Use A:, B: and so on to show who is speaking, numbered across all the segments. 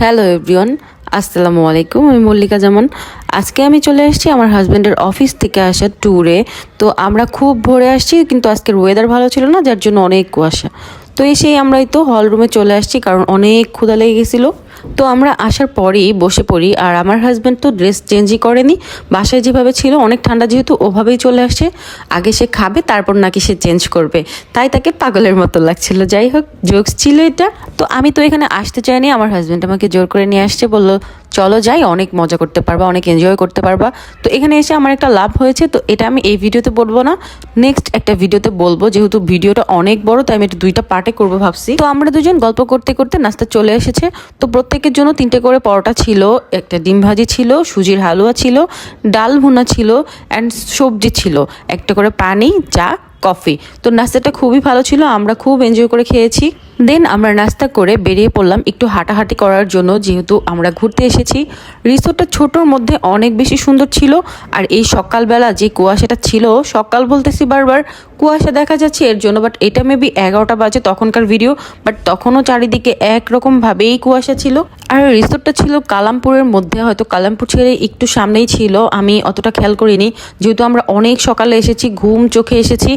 A: Hello everyone আসসালামু আলাইকুম, আমি মল্লিকা জামান। আজকে আমি চলে এসেছি আমার হাজব্যান্ডের অফিস থেকে আসা ট্যুরে তো আমরা খুব ভরে আসছি, কিন্তু আজকের ওয়েদার ভালো ছিল না, যার জন্য অনেক কুয়াশা। তো এসেই আমরা এই তো হল রুমে চলে আসছি, কারণ অনেক ক্ষুধা লেগে গেছিল। তো আমরা আসার পরেই বসে পড়ি, আর আমার হাজব্যান্ড তো ড্রেস চেঞ্জই করেনি। বাসায় যেভাবে ছিল, অনেক ঠান্ডা যেহেতু ওভাবেই চলে আসে। আগে সে খাবে, তারপর নাকি সে চেঞ্জ করবে। তাই তাকে পাগলের মতো লাগছিল। যাই হোক জোকস ছিল এটা। তো আমি তো এখানে আসতে চাইনি। আমার হাজব্যান্ড আমাকে জোর করে নিয়ে আসছে, বলল চলো যাই, অনেক মজা করতে পারবা, অনেক এনজয় করতে পারবা। তো এখানে এসে আমার একটা লাভ হয়েছে, তো এটা আমি এই ভিডিওতে বলব না। নেক্সট একটা ভিডিওতে বলব, যেহেতু ভিডিওটা অনেক বড়, তাই আমি এটা দুইটা পার্টে করব ভাবছি। তো আমরা দুজন গল্প করতে করতে নাস্তা চলে এসেছে। তো প্রত্যেকের জন্য তিনটে করে পরোটা ছিল, একটা ডিম ভাজি ছিল, সুজির হালুয়া ছিল, ডাল ভুনা ছিল অ্যান্ড সবজি ছিল। একটা করে পানি, চা কফি তো নাস্তাটা খুবই ভালো ছিল, আমরা খুব এনজয় করে খেয়েছি। দেন আমরা নাস্তা করে বেরিয়ে পড়লাম একটু হাঁটাহাঁটি করার জন্য, যেহেতু আমরা ঘুরতে এসেছি। রিসোর্টটা ছোটোর মধ্যে অনেক বেশি সুন্দর ছিল, আর এই সকালবেলা যে কুয়াশাটা ছিল, সকাল বলতেছি বারবার, কুয়াশা দেখা যাচ্ছে এর জন্য বাট এটা মেবি এগারোটা বাজে তখনকার ভিডিও বাট তখনও চারিদিকে একরকমভাবেই কুয়াশা ছিল। আর রিসোর্টটা ছিল কালামপুরের মধ্যে, হয়তো কালামপুর ছেড়ে একটু সামনেই ছিল, আমি অতটা খেয়াল করিনি। যেহেতু আমরা অনেক সকালে এসেছি, ঘুম চোখে এসেছি,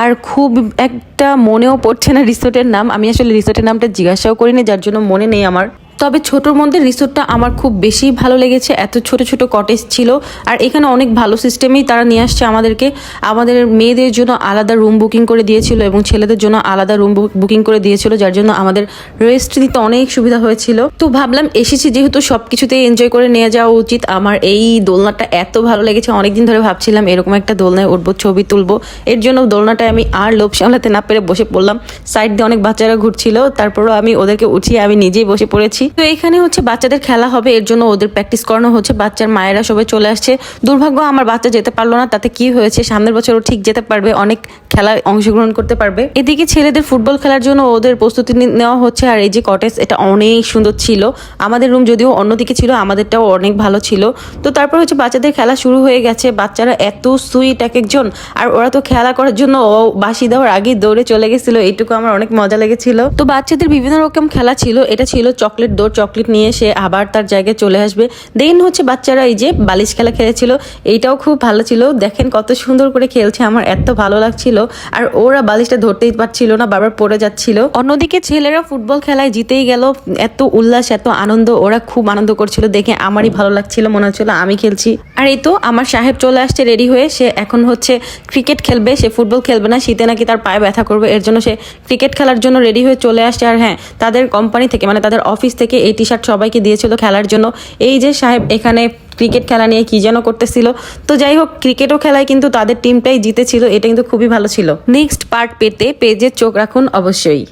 A: আর খুব একটা মনেও পড়ছে না রিসোর্টের নাম, আমি আসলে রিসোর্টের নামটা জিজ্ঞাসাও করিনি যার জন্য মনে নেই আমার। তবে ছোটোর মধ্যে রিসোর্টটা আমার খুব বেশি ভালো লেগেছে। এত ছোট ছোট কটেজ ছিল আর এখানে অনেক ভালো সিস্টেমেই তারা নিয়ে আসছে আমাদেরকে। আমাদের মেয়েদের জন্য আলাদা রুম বুকিং করে দিয়েছিল এবং ছেলেদের জন্য আলাদা রুম বুকিং করে দিয়েছিল, যার জন্য আমাদের রেস্ট নিতে অনেক সুবিধা হয়েছিল। তো ভাবলাম এসেছি যেহেতু সব কিছুতেই এনজয় করে নিয়ে যাওয়া উচিত। আমার এই দোলনাটা এত ভালো লেগেছে, অনেকদিন ধরে ভাবছিলাম এরকম একটা দোলনায় উঠবো, ছবি তুলবো। এর জন্য দোলনাটায় আমি আর লোভ সামলাতে না পেরে বসে পড়লাম। সাইড দিয়ে অনেক বাচ্চারা ঘুরছিল, তারপরও আমি ওদেরকে উঠিয়ে আমি নিজেই বসে পড়েছি। তো এখানে হচ্ছে বাচ্চাদের খেলা হবে, এর জন্য ওদের প্র্যাকটিস করানো হচ্ছে, বাচ্চার মায়েরা সবাই চলে আসছে। দুর্ভাগ্য, আমার বাচ্চা যেতে পারল না, তাতে কি হয়েছে সামনের বছর ও ঠিক যেতে পারবে, অনেক খেলায় অংশগ্রহণ করতে পারবে। এদিকে ছেলেদের ফুটবল খেলার জন্য ওদের প্রস্তুতি নেওয়া হচ্ছে, আর এই যে কটেজ এটা অনেক সুন্দর ছিল। আমাদের রুম যদিও অন্যদিকে ছিল, আমাদেরটাও অনেক ভালো ছিল। তো তারপর হচ্ছে বাচ্চাদের খেলা শুরু হয়ে গেছে, বাচ্চারা এত সুইট এক একজন, আর ওরা তো খেলা করার জন্য ও বাসি দেওয়ার আগেই দৌড়ে চলে গেছিল, এইটুকু আমার অনেক মজা লেগেছিল। তো বাচ্চাদের বিভিন্ন রকম খেলা ছিল, এটা ছিল চকলেট দৌড় চকলেট নিয়ে সে আবার তার জায়গায় চলে আসবে। দেন হচ্ছে বাচ্চারা এই যে বালিশ খেলা খেলেছিল, এইটাও খুব ভালো ছিল। দেখেন কত সুন্দর করে খেলছে, আমার এত ভালো লাগছিল। আর ওরা বালিশটা ধরতেই পারছিল না, বারবার পড়ে যাচ্ছিল। অন্যদিকে ছেলেরা ফুটবল খেলায় জিতেই গেল। এত উল্লাস, এত আনন্দ, ওরা খুব আনন্দ করছিল। দেখে আমারই ভালো লাগছিল, মনে হচ্ছিল আমি খেলছি। আর এই তো আমার সাহেব চলে আসছে রেডি হয়ে। সে এখন হচ্ছে ক্রিকেট খেলবে, সে ফুটবল খেলবে না, শীতে নাকি তার পায়ে ব্যথা করবে, এর জন্য সে ক্রিকেট খেলার জন্য রেডি হয়ে চলে আসছে। আর হ্যাঁ তাদের কোম্পানি থেকে মানে তাদের অফিস থেকে এই টি শার্ট সবাইকে দিয়েছিল খেলার জন্য। এই যে সাহেব এখানে ক্রিকেট খেলা নিয়ে কি যেন করতেছিল। তো যাই হোক ক্রিকেটও খেলায় কিন্তু তাদের টিমটাই জিতেছিল, এটা কিন্তু খুবই ভালো ছিল। নেক্সট পার্ট পেতে পেজের চোখ রাখুন অবশ্যই।